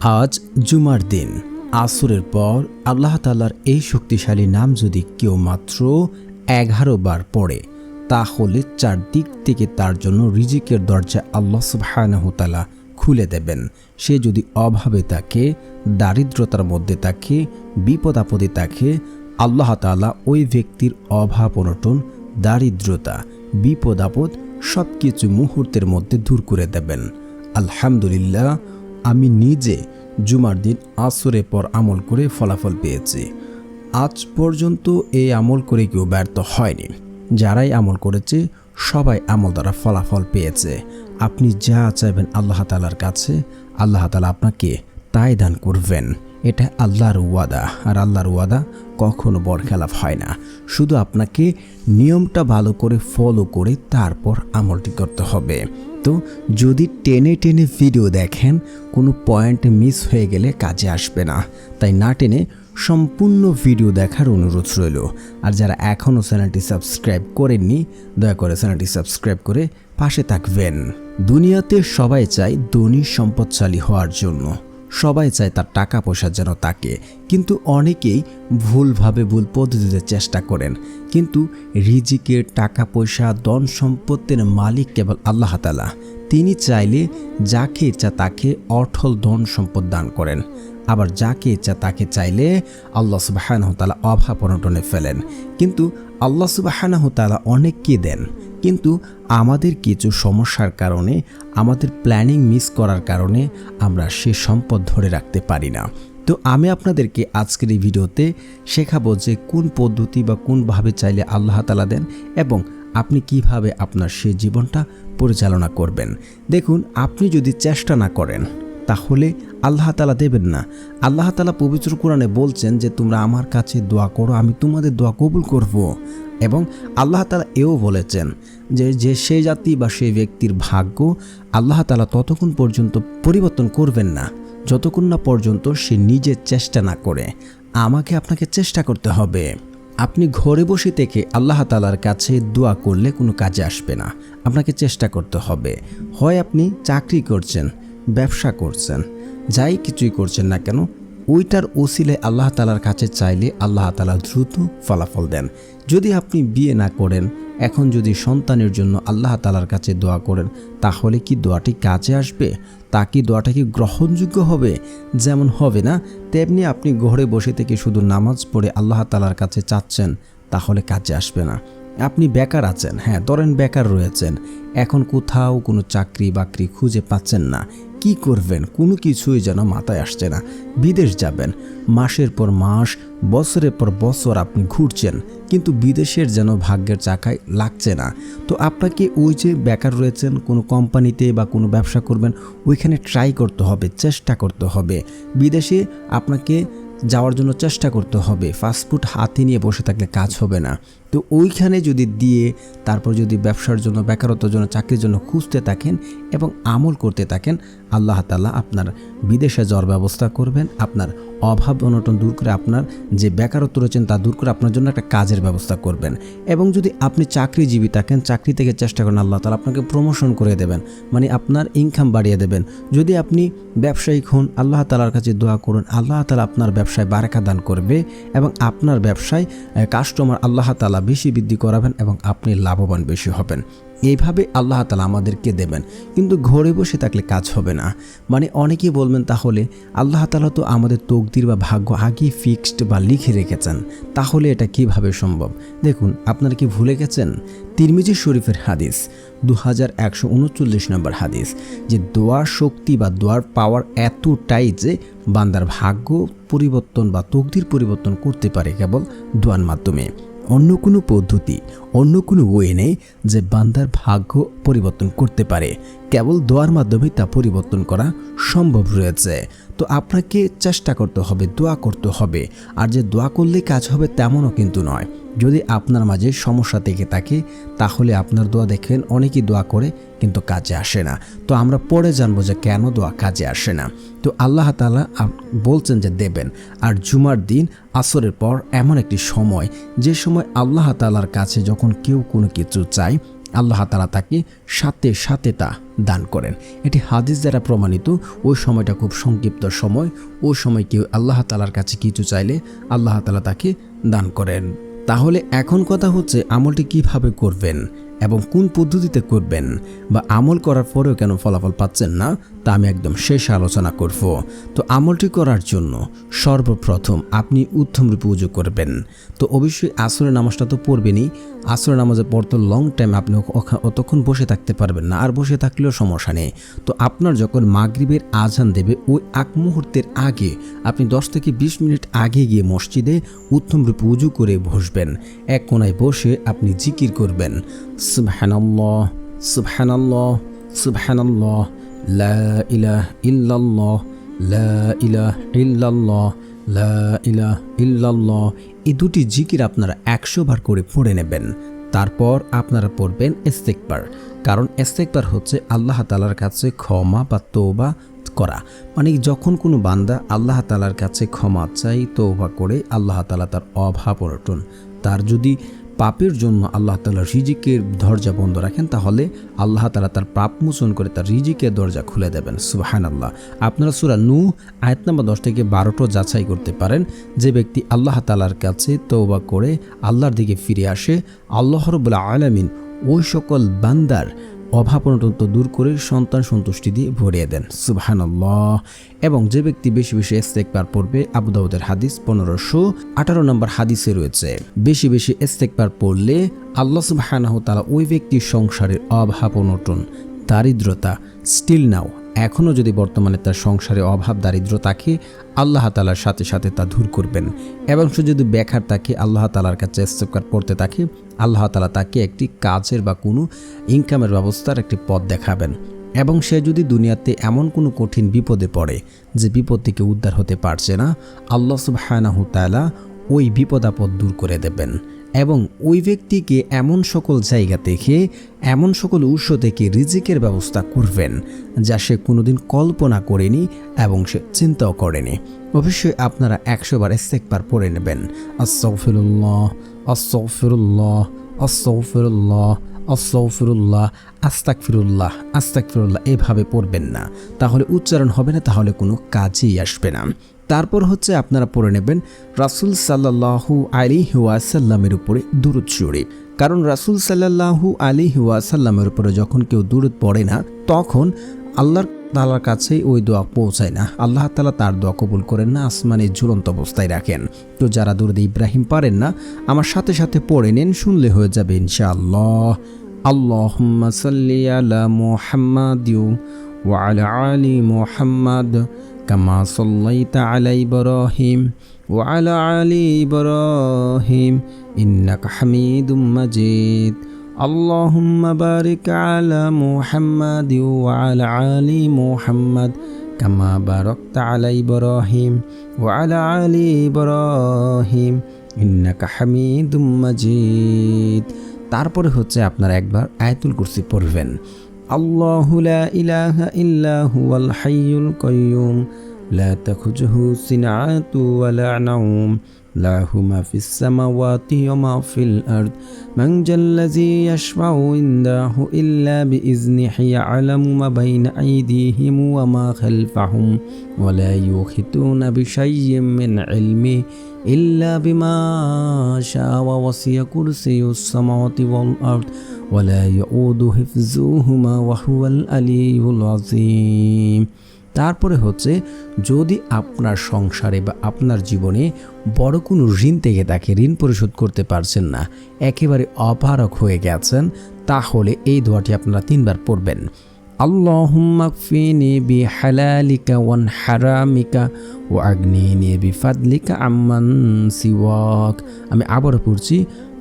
আজ জুমার দিন। আসরের পর আল্লাহ তাল্লার এই শক্তিশালী নাম যদি কেউ মাত্র এগারো বার পড়ে, তাহলে চারদিক থেকে তার জন্য রিজিকের দরজা আল্লাহ সুবাহানহতালা খুলে দেবেন। সে যদি অভাবে তাকে দারিদ্রতার মধ্যে তাকে বিপদ আপদে তাকে আল্লাহ তাআলা ওই ব্যক্তির অভাব, অনটন, দারিদ্রতা বিপদ আপদ সব কিছু মুহূর্তের মধ্যে দূর করে দেবেন। আলহামদুলিল্লাহ আমি নিজে জুমার দিন আসরের পর আমল করে ফলাফল পেয়েছি। আজ পর্যন্ত এই আমল করে কেউ ব্যর্থ হয়নি। যারাই আমল করেছে, সবাই আমল দ্বারা ফলাফল পেয়েছে। আপনি যা চাইবেন আল্লাহ তালার কাছে, আল্লাহ তালা আপনাকে তাই দান করবেন। এটা আল্লাহর ওয়াদা, আর আল্লাহর ওয়াদা কখনো বরখেলাফ হয় না। শুধু আপনাকে নিয়মটা ভালো করে ফলো করে তারপর আমলটি করতে হবে। তো যদি টেনে টেনে ভিডিও দেখেন, কোনো পয়েন্ট মিস হয়ে গেলে কাজে আসবে না। তাই না টেনে সম্পূর্ণ ভিডিও দেখার অনুরোধ রইল। আর যারা এখনও চ্যানেলটি সাবস্ক্রাইব করেননি, দয়া করে চ্যানেলটি সাবস্ক্রাইব করে পাশে থাকবেন। দুনিয়াতে সবাই চায় ধনী সম্পদশালী হওয়ার জন্য। সবাই চায় তার টাকা পয়সা যেন তাকে। কিন্তু অনেকেই ভুলভাবে ভুল পদ্ধতিতে চেষ্টা করেন। কিন্তু রিজিকের টাকা পয়সা, ধন সম্পত্তির মালিক কেবল আল্লাহ তালা তিনি চাইলে যাকে ইচ্ছা তাকে অঠল ধন সম্পদ দান করেন। আবার যাকে ইচ্ছা তাকে চাইলে আল্লাহ সুবাহানহ তালা অভাব অনটনে ফেলেন। কিন্তু আল্লাহ সুবাহানহ তালা অনেককে দেন। কিন্তু আমাদের কিছু সমস্যার কারণে, আমাদের প্ল্যানিং মিস করার কারণে আমরা সে সম্পদ ধরে রাখতে পারি না। তো আমি আপনাদেরকে আজকের এই ভিডিওতে শেখাবো যে কোন পদ্ধতি বা কোনভাবে চাইলে আল্লাহ তালা দেন এবং আপনি কীভাবে আপনার সে জীবনটা পরিচালনা করবেন। দেখুন, আপনি যদি চেষ্টা না করেন, তাহলে আল্লাহ তালা দেবেন না। আল্লাহ তালা পবিত্র কোরআনে বলছেন যে, তোমরা আমার কাছে দোয়া করো, আমি তোমাদের দোয়া কবুল করব। এবং আল্লাহ তালা এও বলেছেন যে যে সে জাতি বা সেই ব্যক্তির ভাগ্য আল্লাহ তালা ততক্ষণ পর্যন্ত পরিবর্তন করবেন না। যতক্ষণ না পর্যন্ত সে নিজের চেষ্টা না করে, আমাকে আপনাকে চেষ্টা করতে হবে। আপনি ঘরে বসে থেকে আল্লাহ তালার কাছে দোয়া করলে কোনো কাজে আসবে না। আপনাকে চেষ্টা করতে হবে। হয় আপনি চাকরি করছেন, ব্যবসা করছেন, যাই কিছুই করছেন না কেন, ওইটার ওসিলে আল্লাহ তালার কাছে চাইলে আল্লাহ তালা দ্রুত ফলাফল দেন। যদি আপনি বিয়ে না করেন, এখন যদি সন্তানের জন্য আল্লাহ তালার কাছে দোয়া করেন, তাহলে কি দোয়াটি কাজে আসবে? তা কি দোয়াটা কি গ্রহণযোগ্য হবে? যেমন হবে না, তেমনি আপনি ঘরে বসে থেকে শুধু নামাজ পড়ে আল্লাহ তালার কাছে চাচ্ছেন, তাহলে কাজে আসবে না। আপনি বেকার আছেন হ্যাঁ ধরেন বেকার রয়েছেন। এখন কোথাও কোনো চাকরি বাকরি খুঁজে পাচ্ছেন না। কি করবেন? কোনো কিছুই যেন মাথায় আসছে না। বিদেশ যাবেন। মাসের পর মাস, বছরের পর বছর আপনি ঘুরছেন। কিন্তু বিদেশের যেন ভাগ্যের চাকায় লাগছে না। তো আপনাকে ওই যে বেকার রয়েছেন, কোনো কোম্পানিতে বা কোনো ব্যবসা করবেন, ওইখানে ট্রাই করতে হবে, চেষ্টা করতে হবে। বিদেশে আপনাকে যাওয়ার জন্য চেষ্টা করতে হবে। ফাস্টফুড হাতে নিয়ে বসে থাকলে কাজ হবে না। তো ওইখানে যদি দিয়ে তারপর যদি ব্যবসার জন্য, বেকারত্বের জন্য, চাকরির জন্য খুঁজতে থাকেন এবং আমল করতে থাকেন, আল্লাহ তাল্লাহ আপনার বিদেশে যাওয়ার ব্যবস্থা করবেন। আপনার অভাব অনটন দূর করে আপনার যে বেকারত্ব রয়েছেন তা দূর করে আপনার জন্য একটা কাজের ব্যবস্থা করবেন। এবং যদি আপনি চাকরিজীবী থাকেন, চাকরি থেকে চেষ্টা করেন, আল্লাহ তালা আপনাকে প্রমোশন করে দেবেন মানে আপনার ইনকাম বাড়িয়ে দেবেন। যদি আপনি ব্যবসায়িক হন, আল্লাহ তালার কাছে দোয়া করুন, আল্লাহ তালা আপনার ব্যবসায় বারাকা দান করবে এবং আপনার ব্যবসায় কাস্টমার আল্লাহ তালা বেশি বৃদ্ধি করাবেন এবং আপনি লাভবান বেশি হবেন। এইভাবে আল্লাহ তালা আমাদেরকে দেবেন, কিন্তু ঘরে বসে থাকলে কাজ হবে না। মানে অনেকে বলবেন তাহলে, আল্লাহ তালা তো আমাদের তকদির বা ভাগ্য আগেই ফিক্সড বা লিখে রেখেছেন, তাহলে এটা কীভাবে সম্ভব? দেখুন, আপনারা কি ভুলে গেছেন? তিরমিজি শরীফের হাদিস দু হাজার একশো উনচল্লিশ নম্বর হাদিস, যে দোয়ার শক্তি বা দোয়ার পাওয়ার এতটাই যে বান্দার ভাগ্য পরিবর্তন বা তকদির পরিবর্তন করতে পারে কেবল দোয়ার মাধ্যমে। অন্য কোনো পদ্ধতি, অন্য কোনো ওয়ে নেই যে বান্দার ভাগ্য পরিবর্তন করতে পারে। কেবল দোয়ার মাধ্যমে তা পরিবর্তন করা সম্ভব রয়েছে। তো আপনাকে চেষ্টা করতে হবে, দোয়া করতে হবে। আর যে দোয়া করলে কাজ হবে তেমনও কিন্তু নয়। যদি আপনার মাঝে সমস্যা থেকে থাকে, তাহলে আপনার দোয়া দেখেন অনেকেই দোয়া করে কিন্তু কাজে আসে না। তো আমরা পরে জানব যে কেন দোয়া কাজে আসে না। তো আল্লাহ তালা বলছেন যে দেবেন। আর জুমার দিন, আসরের পর এমন একটি সময়, যে সময় আল্লাহ তালার কাছে যখন কেউ কোনো কিছু চায়, আল্লাহ তালা তাকে সাথে সাথে তা দান করেন। এটি হাদিস দ্বারা প্রমাণিত, ওই সময়টা খুব সংক্ষিপ্ত সময়, ওই সময় কেউ আল্লাহ তালার কাছে কিছু চাইলে আল্লাহ তালা তাকে দান করেন। তাহলে এখন কথা হচ্ছে আমলটি কীভাবে করবেন। এবং কোন পদ্ধতিতে করবেন বা আমল করার পরেও কেন ফলাফল পাচ্ছেন না, তা আমি একদম শেষ আলোচনা করব। তো আমলটি করার জন্য সর্বপ্রথম আপনি উত্তম রূপে উজু করবেন। তো অবশ্যই আসরের নামাজটা তো পড়বেনই। আসরের নামাজে পড়তে লং টাইম আপনি অতক্ষণ বসে থাকতে পারবেন না, আর বসে থাকলেও সমস্যা নেই। তো আপনার যখন মাগরিবের আজান দেবে, ওই এক মুহূর্তের আগে আপনি দশ থেকে বিশ মিনিট আগে গিয়ে মসজিদে উত্তম রূপে উজু করে বসবেন। এক কোনায় বসে আপনি জিকির করবেন। এই দুটি জিকির আপনারা একশো বার করে পড়ে নেবেন। তারপর আপনারা পড়বেন ইস্তেকবার। কারণ ইস্তেকবার হচ্ছে আল্লাহ তালার কাছে ক্ষমা বা তৌবা করা। মানে যখন কোনো বান্দা আল্লাহ তালার কাছে ক্ষমা চাই তৌবা করে, আল্লাহ তালা তার অভাব অনটন। তার যদি পাপের জন্য আল্লাহ তালা রিজিকের দরজা বন্ধ রাখেন, তাহলে আল্লাহ তালা তার পাপ মোচন করে তার রিজিকের দরজা খুলে দেবেন। সুবাহান আল্লাহ আপনারা সুরা নু আয়াত নাম্বার দশ থেকে বারোটো যাচাই করতে পারেন। যে ব্যক্তি আল্লাহ তালার কাছে তৌবা করে আল্লাহর দিকে ফিরে আসে, আল্লাহ রবুল্লা আলামিন ওই সকল বান্দার অভাব অনটন দূর করে সন্তান সন্তুষ্টি দিয়ে ভরিয়ে দেন। সুবাহানল্লাহ। এবং যে ব্যক্তি বেশি বেশি ইস্তেকবার পড়বে আবুদাউদের হাদিস পনেরোশো আঠারো নম্বর হাদিসে রয়েছে। বেশি বেশি ইস্তেকবার পড়লে আল্লাহ সুবাহানাহ তালা ওই ব্যক্তির সংসারের অভাব অনটন দারিদ্রতা স্টিল নাও এখনও যদি বর্তমানে তার সংসারে অভাব, দারিদ্র থাকে, আল্লাহ তালার সাথে সাথে তা দূর করবেন। এবং সে যদি বেকার থাকে, আল্লাহ তালার কাছে ইস্তেকবার পড়তে থাকে, আল্লাহ তালা তাকে একটি কাজের বা কোনো ইনকামের ব্যবস্থার একটি পথ দেখাবেন। এবং সে যদি দুনিয়াতে এমন কোনো কঠিন বিপদে পড়ে, যে বিপদ থেকে উদ্ধার হতে পারছে না, আল্লাহ সুবহানাহু ওই বিপদ আপদ দূর করে দেবেন। এবং ওই ব্যক্তিকে এমন সকল জায়গা থেকে এমন সকল উৎস থেকে রিজিকের ব্যবস্থা করবেন, যা সে কোনোদিন কল্পনা করেনি এবং সে চিন্তাও করেনি। অবশ্যই আপনারা একশোবার ইস্তেকবার পড়ে নেবেন। আস্তফিরুল্লাহ আস্তফিরুল্লাহ আস্তফিরুল্লাহ আস্তফিরুল্লাহ আস্তাক ফিরুল্লাহ আস্তাক ফিরুল্লাহ এভাবে পড়বেন না। তাহলে উচ্চারণ হবে না, তাহলে কোনো কাজেই আসবে না। তারপর হচ্ছে আপনারা পড়ে নেবেন রাসুল সাল্লাহু আলী ওয়াসাল্লামের উপরে দূরত শরীফ কারণ রাসুল সাল্লাহু আলী ওয়াসাল্লামের উপরে যখন কেউ দূরত পড়ে না, তখন আল্লাহর তালার কাছে ওই দোয়া পৌঁছায় না। আল্লাহ তালা তার দোয়া কবুল করেন না, আসমানে ঝুলন্ত অবস্থায় রাখেন। তো যারা দূরদে ইব্রাহিম পারেন না, আমার সাথে সাথে পড়ে নেন, শুনলে হয়ে যাবে ইনশাআল্লাহ। আল্লাহ সাল্লি আলা মুহাম্মাদিউ ওয়া আলা আলি মুহাম্মাদ কামা সাল্লাইতা আলা ইব্রাহিম ওয়া আলা আলি ইব্রাহিম ইন্নাকা হামিদুম মাজিদ اللهم بارك على محمد وعلى آل محمد كما باركت على إبراهيم وعلى آل إبراهيم إنك حميد مجيد তারপরে হচ্ছে আপনারা একবার আয়াতুল কুরসি পড়বেন الله لا إله إلا هو الحي القيوم. لا تخرجه سنعة ولا نوم له ما في السماوات وما في الأرض. من جا الذي يشفع عنده إلا بإذنه يعلم ما بين أيديهم وما خلفهم. ولا يحيطون بشيء من علمه إلا بما شاء. ووسع كرسي السماوات والأرض. ولا يؤود حفظهما وهو العلي العظيم তারপরে হচ্ছে যদি আপনার সংসারে বা আপনার জীবনে বড় কোনো ঋণ থেকে তাকে ঋণ পরিশোধ করতে পারছেন না একেবারে অপারক হয়ে গেছেন তাহলে এই দোয়াটি আপনারা তিনবার পড়বেন আল্লাহুম্মা কফিনি বিহালালিকা ওয়ান হারামিকা ও আগ্নিনি বিফাদলিকা আম্মান সিওয়াক আমি আবারও পড়ছি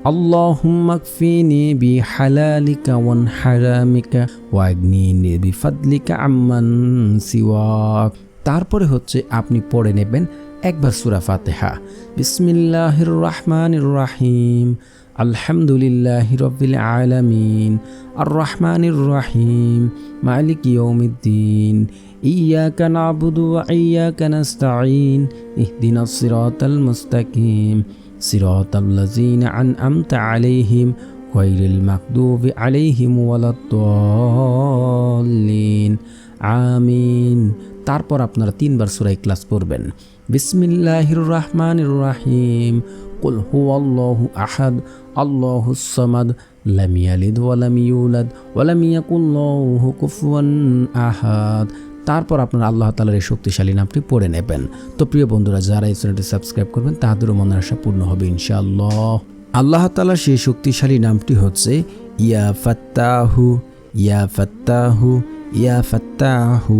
اللهم اكفيني بحلالك وعن حرامك واغنيني بفضلك عمن سواك তারপরে হচ্ছে আপনি পড়ে নেবেন একবার সূরা ফাতিহা বিসমিল্লাহির রহমানির রহিম আলহামদুলিল্লাহি রব্বিল আলামিন আর রহমানির রহিম মালিক ইয়াউমিদ্দিন إياك نعبد وإياك نستعين اهدنا الصراط المستقيم صراط الذين أنعمت عليهم গৈরিল মাকদুবি আলাইহিম ওয়ালাদ্দাল্লিন আমিন তারপর আপনারা তিনবার সূরা ইখলাস পড়বেন বিসমিল্লাহির রহমানির রাহিম কুল হুয়াল্লাহু আহাদ আল্লাহুস সামাদ লাম ইয়ালিদ ওয়ালাম ইউলাদ ওয়ালাম ইয়াকুল লাহু কুফুয়ান আহাদ তারপর আপনার আল্লাহ তালার এই শক্তিশালী নামটি পড়ে নেবেন। তো প্রিয় বন্ধুরা, যারা এই চ্যানেলটি সাবস্ক্রাইব করবেন, তাদেরও মনের আশা পূর্ণ হবে ইনশাআল্লাহ। আল্লাহ তালার সেই শক্তিশালী নামটি হচ্ছে, ইয়া ফাত্তাহু ইয়া ফাত্তাহু ইয়া ফাত্তাহু।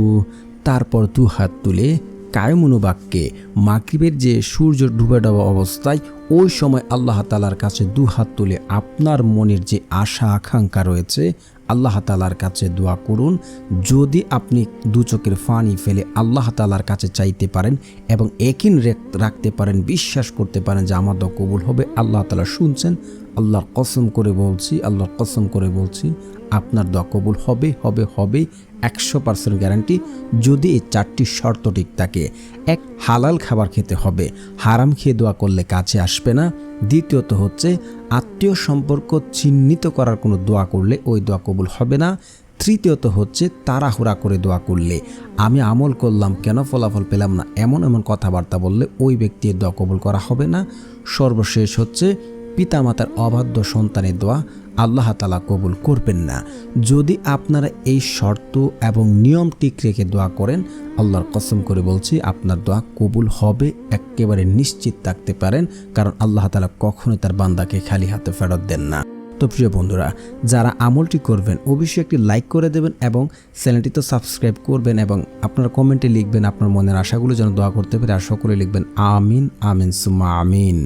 তারপর দু হাত তুলে কায়মনোবাক্যে মাগরিবের যে সূর্য ডুবে দেওয়া অবস্থায়, ওই সময় আল্লাহ তালার কাছে দু হাত তুলে আপনার মনের যে আশা, আকাঙ্ক্ষা রয়েছে আল্লাহ তালার কাছে দোয়া করুন। যদি আপনি দু চোখের ফানি ফেলে আল্লাহ তালার কাছে চাইতে পারেন এবং একিন রেখ- রাখতে পারেন, বিশ্বাস করতে পারেন যে আমার দোয়া কবুল হবে, আল্লাহ তালা শুনছেন আল্লাহর কসম করে বলছি, আল্লাহর কসম করে বলছি, আপনার দোয়া কবুল হবে হবে হবে, একশো পার্সেন্ট গ্যারান্টি যদি এই চারটি শর্ত ঠিক থাকে। এক, হালাল খাবার খেতে হবে। হারাম খেয়ে দোয়া করলে কাছে আসবে না। দ্বিতীয়ত হচ্ছে, আত্মীয় সম্পর্ক চিহ্নিত করার কোনো দোয়া করলে ওই দোয়া কবুল হবে না। তৃতীয়ত হচ্ছে, তাড়াহুড়া করে দোয়া করলে। আমি আমল করলাম, কেন ফলাফল পেলাম না? এমন এমন কথাবার্তা বললে ওই ব্যক্তির দোয়া কবুল করা হবে না। সর্বশেষ হচ্ছে পিতামাতার অবাধ্য সন্তানের দোয়া আল্লাহ তালা কবুল করবেন না। যদি আপনারা এই শর্ত এবং নিয়ম ঠিক রেখে দোয়া করেন, আল্লাহর কসম করে বলছি আপনার দোয়া কবুল হবে, একেবারে নিশ্চিত থাকতে পারেন, কারণ আল্লাহ তালা কখনোই তার বান্দাকে খালি হাতে ফেরত দেন না। তো প্রিয় বন্ধুরা, যারা আমলটি করবেন, অবশ্যই একটি লাইক করে দেবেন এবং চ্যানেলটি তো সাবস্ক্রাইব করবেন এবং আপনারা কমেন্টে লিখবেন আপনার মনের আশাগুলো যেন দোয়া করতে পারে আর সকলে লিখবেন, আমিন আমিন সুমা আমিন।